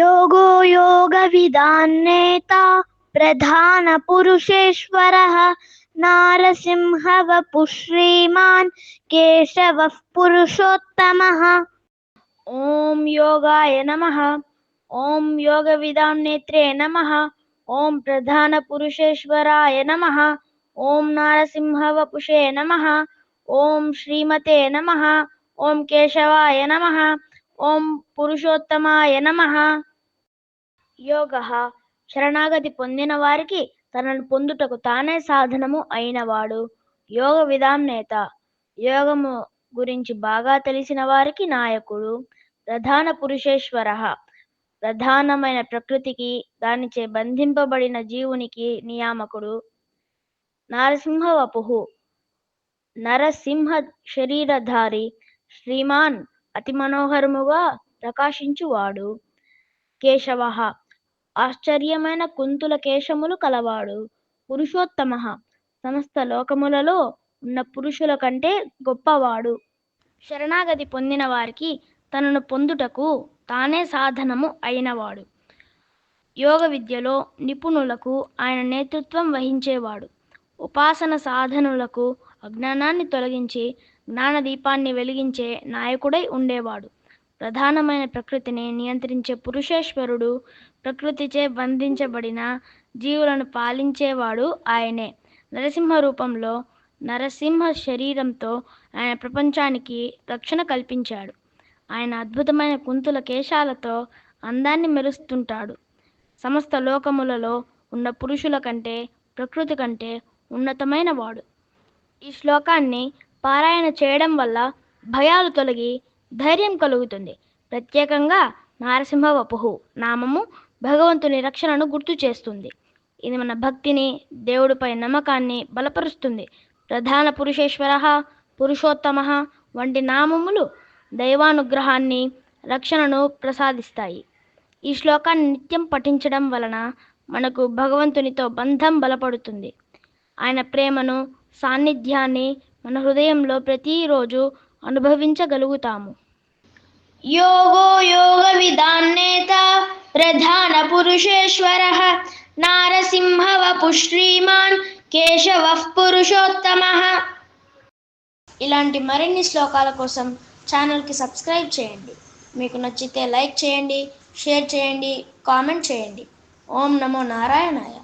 योगो योग विधान नेता प्रधान प्रधानपुरुषेश्वरः नारसिंहवपुः श्रीमान् केशव पुरुषोत्तम। ओम योगाय नमः। ओम योग विधान नेत्रे नम। ओम नमः ॐ प्रधानपुरुषेश्वराय नमः। ॐ नारसिंहवपुषे नम। ओम श्रीमते नम। ओम केशवाय नम। ओम पुरुषोत्तमाय नमः। యోగ. శరణాగతి పొందిన వారికి తనను పొందుటకు తానే సాధనము అయినవాడు. యోగ విధానేత యోగము గురించి బాగా తెలిసిన వారికి నాయకుడు. ప్రధాన పురుషేశ్వర. ప్రధానమైన ప్రకృతికి దానిచే బంధింపబడిన జీవునికి నియామకుడు. నరసింహ వపుహు నరసింహ శరీరధారి. శ్రీమాన్ అతి మనోహరముగా ప్రకాశించువాడు. కేశవ. ఆశ్చర్యమైన కుంతుల కేశములు కలవాడు. పురుషోత్తమ. సమస్త లోకములలో ఉన్న పురుషుల కంటే గొప్పవాడు. శరణాగతి పొందిన వారికి తనను పొందుటకు తానే సాధనము అయినవాడు. యోగ విద్యలో నిపుణులకు ఆయన నేతృత్వం వహించేవాడు. ఉపాసన సాధనులకు అజ్ఞానాన్ని తొలగించి జ్ఞానదీపాన్ని వెలిగించే నాయకుడై ఉండేవాడు. ప్రధానమైన ప్రకృతిని నియంత్రించే పురుషేశ్వరుడు ప్రకృతిచే బంధించబడిన జీవులను పాలించేవాడు ఆయనే. నరసింహ రూపంలో నరసింహ శరీరంతో ఆయన ప్రపంచానికి రక్షణ కల్పించాడు. ఆయన అద్భుతమైన కుంతుల కేశాలతో అందాన్ని మెరుస్తుంటాడు. సమస్త లోకములలో ఉన్న పురుషుల కంటే ప్రకృతి కంటే ఉన్నతమైన వాడు ఈ శ్లోకాన్ని పారాయణ చేయడం వల్ల భయాలు తొలగి ధైర్యం కలుగుతుంది. ప్రత్యేకంగా నారసింహ వపుహు నామము భగవంతుని రక్షణను గుర్తు చేస్తుంది. ఇది మన భక్తిని దేవుడిపై నమ్మకాన్ని బలపరుస్తుంది. ప్రధాన పురుషేశ్వర పురుషోత్తమ వంటి నామములు దైవానుగ్రహాన్ని రక్షణను ప్రసాదిస్తాయి. ఈ శ్లోకాన్ని నిత్యం పఠించడం వలన మనకు భగవంతునితో బంధం బలపడుతుంది. ఆయన ప్రేమను సాన్నిధ్యాన్ని మన హృదయంలో ప్రతిరోజు అనుభవించగలుగుతాము. యోగో యోగ విధాన్నేత ప్రధాన పురుషేశ్వర. నారసింహవ పుష్మాన్ కేశవ పురుషోత్తమ. ఇలాంటి మరిన్ని శ్లోకాల కోసం ఛానల్కి సబ్స్క్రైబ్ చేయండి. మీకు నచ్చితే లైక్ చేయండి షేర్ చేయండి కామెంట్ చేయండి. ఓం నమో నారాయణాయ.